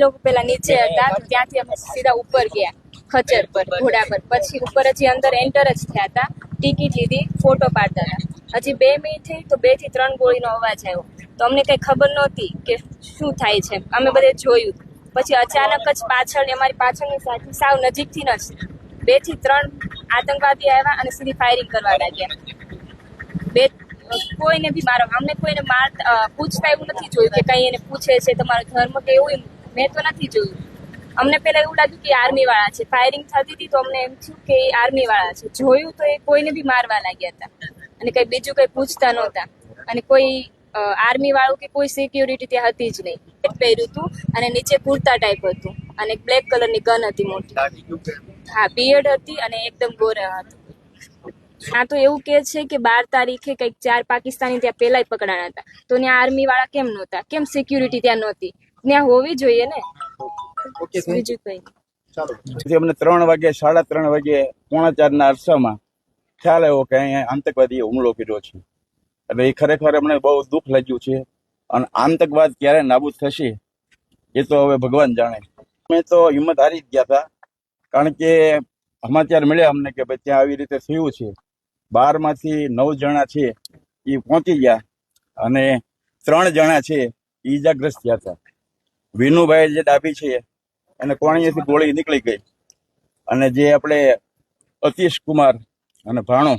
લોકો પેલા નીચે હતા ત્યાંથી અમે સીધા ઉપર ગયા ખચર પર ઘોડા પર. પછી ઉપર હજી અંદર એન્ટર જ થયા હતા ટિકિટ લીધી ફોટો પાડતા હતા. હજી બે મિનિટ થઈ તો બેથી ત્રણ ગોળીનો અવાજ આવ્યો. તો અમને કઈ ખબર નહોતી કે શું થાય છે અમે બધે જોયું. પછી અચાનક જ પાછળ અમારી પાછળની સાથે સાવ નજીકથી જ બેથી ત્રણ આતંકવાદી આવ્યા અને સીધી ફાયરિંગ કરવા લાગ્યા. બે કોઈને બી મારો અમને કોઈને માર પૂછતા એવું નથી જોયું કે કઈ એને પૂછે છે તમારો ધર્મ કે એવું મેં તો નથી જોયું. અમને પેલા એવું લાગ્યું કે આર્મી વાળા છે. ફાયરિંગ થતી હતી તો અમને એમ થયું કે એ આર્મી વાળા છે. જોયું તો એ કોઈને બી મારવા લાગ્યા હતા. અને કઈ બીજું કઈ પૂછતા નહોતા. અને કોઈ આર્મી વાળું કે કોઈ સિક્યુરિટી ત્યાં હતી જ નહીં. પહેર્યું હતું અને નીચે કુર્તા ટાઈપ હતું. અને બ્લેક કલરની ગન હતી મોટી. હા બિયર્ડ હતી અને એકદમ ગોરા હતું. હા, તો એવું કે છે કે બાર તારીખે કંઈક ચાર પાકિસ્તાની ત્યાં પેલાય પકડાણા હતા. તો ત્યાં આર્મી વાળા કેમ નહોતા? કેમ સિક્યુરિટી ત્યાં નહોતી? ત્યાં હોવી જોઈએ ને? બીજું કઈ અમને ત્રણ વાગે સાડા ત્રણ વાગે પોણા ચારના અરસામાં ખ્યાલ આવ્યો કે અહીંયા આતંકવાદીએ હુમલો કર્યો છે. એટલે એ ખરેખર અમને બહુ દુઃખ લાગ્યું છે. અને આતંકવાદ ક્યારે નાબૂદ થશે એ તો હવે ભગવાન જાણે. અમે તો હિંમત હારી જ ગયા હતા. કારણ કે સમાચાર મળ્યા અમને કે ભાઈ ત્યાં આવી રીતે થયું છે. બારમાંથી નવ જણા છે એ પહોંચી ગયા. અને ત્રણ જણા છે ઈજાગ્રસ્ત થયા હતા. વિનુભાઈ જે ડાબી છે, એને કોણીએથી ગોળી નીકળી ગઈ. અને જે આપણે અતીશ કુમાર અને ભાણો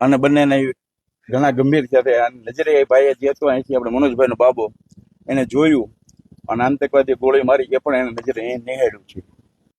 અને બંનેને ઘણા ગંભીર થયા અને નજરે ભાઈએ જે હતો, અહીંથી આપણે મનોજભાઈનો બાબો એને જોયું અને આતંકવાદી ગોળી મારી એ પણ એને નજરે અહીં નિહાળ્યું છે.